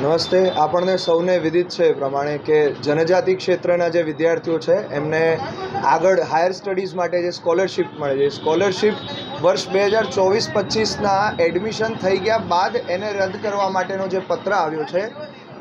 નમસ્તે. આપણને સૌને વિદિત છે એ પ્રમાણે કે જનજાતિ ક્ષેત્રના જે વિદ્યાર્થીઓ છે, એમને આગળ હાયર સ્ટડીઝ માટે જે સ્કોલરશિપ મળે છે. સ્કોલરશિપ વર્ષ બે હજાર ચોવીસ પચીસના એડમિશન થઈ ગયા બાદ એને રદ કરવા માટેનો જે પત્ર આવ્યો છે,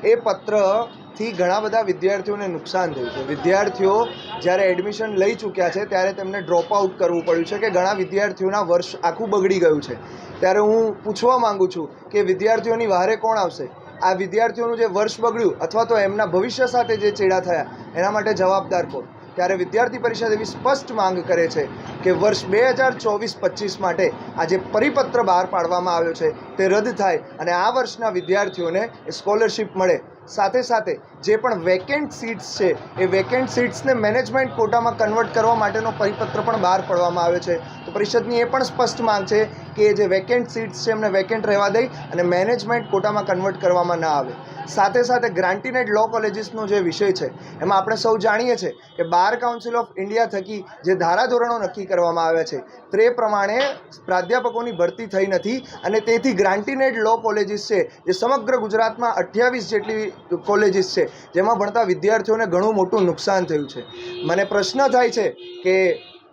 એ પત્રથી ઘણા બધા વિદ્યાર્થીઓને નુકસાન થયું છે. વિદ્યાર્થીઓ જ્યારે એડમિશન લઈ ચૂક્યા છે, ત્યારે તેમને ડ્રોપ આઉટ કરવું પડ્યું છે કે ઘણા વિદ્યાર્થીઓના વર્ષ આખું બગડી ગયું છે. ત્યારે હું પૂછવા માંગુ છું કે વિદ્યાર્થીઓની વારે કોણ આવશે? આ વિદ્યાર્થીઓનું જે વર્ષ બગડ્યું અથવા તો એમના ભવિષ્ય સાથે જે ચેડા થયા, એના માટે જવાબદાર કોણ? ત્યારે વિદ્યાર્થી પરિષદ એવી સ્પષ્ટ માંગ કરે છે કે વર્ષ બે હજાર ચોવીસ પચીસ માટે આ જે પરિપત્ર બહાર પાડવામાં આવ્યો છે, તે રદ થાય અને આ વર્ષના વિદ્યાર્થીઓને સ્કોલરશિપ મળે. સાથે સાથે જે પણ વેકેન્ટ સીટ્સ છે, એ વેકેન્ટ સીટ્સને મેનેજમેન્ટ કોટામાં કન્વર્ટ કરવા માટેનો પરિપત્ર પણ બહાર પાડવામાં આવ્યો છે. તો પરિષદની એ પણ સ્પષ્ટ માંગ છે કે જે વેકેન્ટ સીટ્સ છે એમને વેકેન્ટ રહેવા દઈ અને મેનેજમેન્ટ કોટામાં કન્વર્ટ કરવામાં ના આવે. સાથે સાથે ગ્રાન્ટીનેડ લો કોલેજીસનો જે વિષય છે, એમાં આપણે સૌ જાણીએ છીએ કે બાર કાઉન્સિલ ઓફ ઇન્ડિયા થકી જે ધારાધોરણો નક્કી કરવામાં આવ્યા છે, તે પ્રમાણે પ્રાધ્યાપકોની ભરતી થઈ નથી અને તેથી ગ્રાન્ટીનેડ લો કોલેજીસ છે, જે સમગ્ર ગુજરાતમાં અઠ્યાવીસ જેટલી કોલેજીસ છે, જેમાં ભણતા વિદ્યાર્થીઓને ઘણું મોટું નુકસાન થયું છે. મને પ્રશ્ન થાય છે કે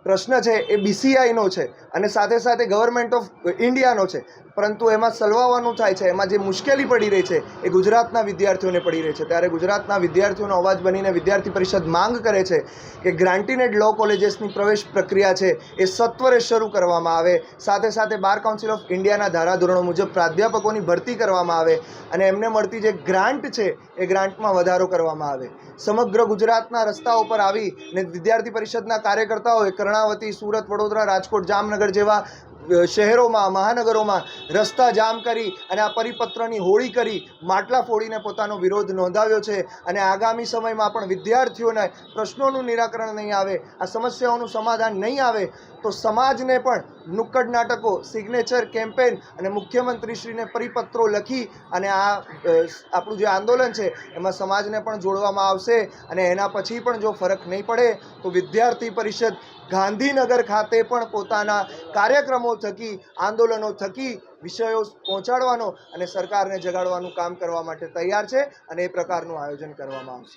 પ્રશ્ન છે એ બીસીઆઈનો છે અને સાથે સાથે ગવર્મેન્ટ ઓફ ઇન્ડિયાનો છે. પરંતુ એમાં સલવાવાનું થાય છે. એમાં જે મુશ્કેલી પડી રહી છે એ ગુજરાતના વિદ્યાર્થીઓને પડી રહી છે. ત્યારે ગુજરાતના વિદ્યાર્થીઓનો અવાજ બનીને વિદ્યાર્થી પરિષદ માંગ કરે છે કે ગ્રાન્ટીનેડ લો કોલેજીસની પ્રવેશ પ્રક્રિયા છે એ સત્વરે શરૂ કરવામાં આવે. સાથે સાથે બાર કાઉન્સિલ ઓફ ઇન્ડિયાના ધારાધોરણો મુજબ પ્રાધ્યાપકોની ભરતી કરવામાં આવે અને એમને મળતી જે ગ્રાન્ટ છે એ ગ્રાન્ટમાં વધારો કરવામાં આવે. સમગ્ર ગુજરાતના રસ્તાઓ પર આવી ને વિદ્યાર્થી પરિષદના કાર્યકર્તાઓએ કર્ણાવતી સુરત વડોદરા રાજકોટ જામનગર જેવા શહેરોમાં મહાનગરોમાં રસ્તા જામ કરી અને આ પરિપત્રની હોળી કરી માટલા ફોડીને પોતાનો વિરોધ નોંધાવ્યો છે અને આગામી સમયમાં પણ વિદ્યાર્થીઓને પ્રશ્નોનું નિરાકરણ નહીં આવે, આ સમસ્યાઓનું સમાધાન નહીં આવે, તો સમાજને પણ નુક્કડ નાટકો સિગ્નેચર કેમ્પેન અને મુખ્યમંત્રીશ્રીને પરિપત્રો લખી અને આ આપણું જે આંદોલન છે એમાં સમાજને પણ જોડવામાં આવશે અને એના પછી પણ જો ફરક નહીં પડે, તો વિદ્યાર્થી પરિષદ ગાંધીનગર ખાતે પણ પોતાના કાર્યક્રમો થકી, આંદોલનો થકી વિષયો પહોંચાડવાનો અને સરકારને જગાડવાનું કામ કરવા માટે તૈયાર છે અને એ પ્રકારનું આયોજન કરવામાં આવશે.